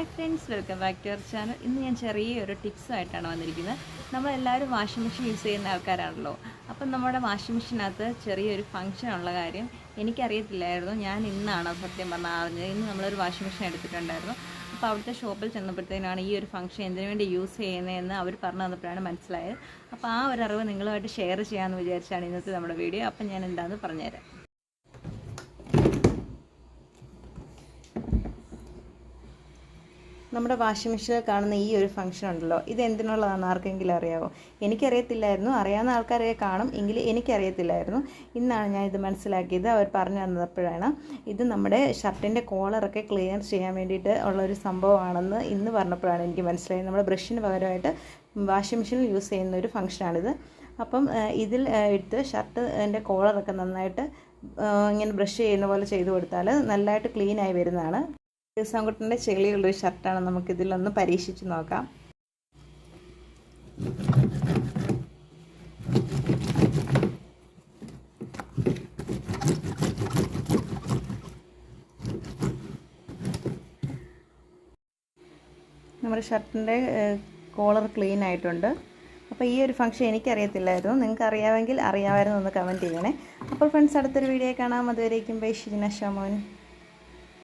Hi friends welcome back to our channel. ഇന്ന് ഞാൻ ചെറിയൊരു ടിപ്സുമായിട്ടാണ് വന്നിരിക്കുന്നത്. നമ്മളെല്ലാവരും വാഷിംഗ് മെഷീൻ യൂസ് ചെയ്യുന്ന ആൾക്കാരാണല്ലോ. അപ്പം നമ്മുടെ വാഷിംഗ് മെഷീനകത്ത് ചെറിയൊരു ഫംഗ്ഷൻ ഉള്ള കാര്യം എനിക്കറിയത്തില്ലായിരുന്നു. ഞാൻ ഇന്നാണ് സത്യം പറഞ്ഞാൽ അറിഞ്ഞത്. ഇന്ന് നമ്മളൊരു വാഷിംഗ് മെഷീൻ എടുത്തിട്ടുണ്ടായിരുന്നു. അപ്പോൾ അവിടുത്തെ ഷോപ്പിൽ ചെന്നപ്പോഴത്തേനാണ് ഈ ഒരു ഫംഗ്ഷൻ എന്തിനു വേണ്ടി യൂസ് ചെയ്യുന്നതെന്ന് അവർ പറഞ്ഞു തന്നപ്പോഴാണ് മനസ്സിലായത്. അപ്പോൾ ആ ഒരു അറിവ് നിങ്ങളുമായിട്ട് ഷെയർ ചെയ്യാമെന്ന് വിചാരിച്ചാണ് ഇന്നത്തെ നമ്മുടെ വീഡിയോ. അപ്പം ഞാൻ എന്താണെന്ന് പറഞ്ഞുതരാം. നമ്മുടെ വാഷിംഗ് മെഷീനിൽ കാണുന്ന ഈ ഒരു ഫംഗ്ഷൻ ഉണ്ടല്ലോ. ഇത് എന്തിനുള്ളതാണ് ആർക്കെങ്കിലും അറിയാമോ എനിക്കറിയത്തില്ലായിരുന്നു. അറിയാവുന്ന ആൾക്കാരെ കാണും. എങ്കിൽ എനിക്കറിയത്തില്ലായിരുന്നു. ഇന്നാണ് ഞാൻ ഇത് മനസ്സിലാക്കിയത്. അവർ പറഞ്ഞു തന്നപ്പോഴാണ് ഇത് നമ്മുടെ ഷർട്ടിന്റെ കോളറൊക്കെ ക്ലിയർ ചെയ്യാൻ വേണ്ടിയിട്ട് ഉള്ളൊരു സംഭവമാണെന്ന് ഇന്ന് പറഞ്ഞപ്പോഴാണ് എനിക്ക് മനസ്സിലായത്. നമ്മുടെ ബ്രഷിന് പകരമായിട്ട് വാഷിംഗ് മെഷീനിൽ യൂസ് ചെയ്യുന്ന ഒരു ഫംഗ്ഷനാണിത് അപ്പം ഇതിൽ എടുത്ത് ഷർട്ട് എന്റെ കോളറൊക്കെ നന്നായിട്ട് ഇങ്ങനെ ബ്രഷ് ചെയ്യുന്ന പോലെ ചെയ്ത് കൊടുത്താൽ നല്ലതായിട്ട് ക്ലീനായി വരുന്നതാണ്. ദിവസംകുട്ടന്റെ ചെളിയുള്ളൊരു ഷർട്ടാണ് നമുക്കിതിലൊന്ന് പരീക്ഷിച്ച് നോക്കാം. നമ്മുടെ ഷർട്ടിന്റെ കോളർ ക്ലീൻ ആയിട്ടുണ്ട്. അപ്പോൾ ഈ ഒരു ഫംഗ്ഷൻ എനിക്കറിയത്തില്ലായിരുന്നു. നിങ്ങൾക്ക് അറിയാമെങ്കിൽ അറിയാമായിരുന്നു ഒന്ന് കമന്റ് ചെയ്യണേ അപ്പോൾ ഫ്രണ്ട്സ് അടുത്തൊരു വീഡിയോ കാണാം. അതുവരേക്കും ബൈ ഷിജിന ഷമോൻ.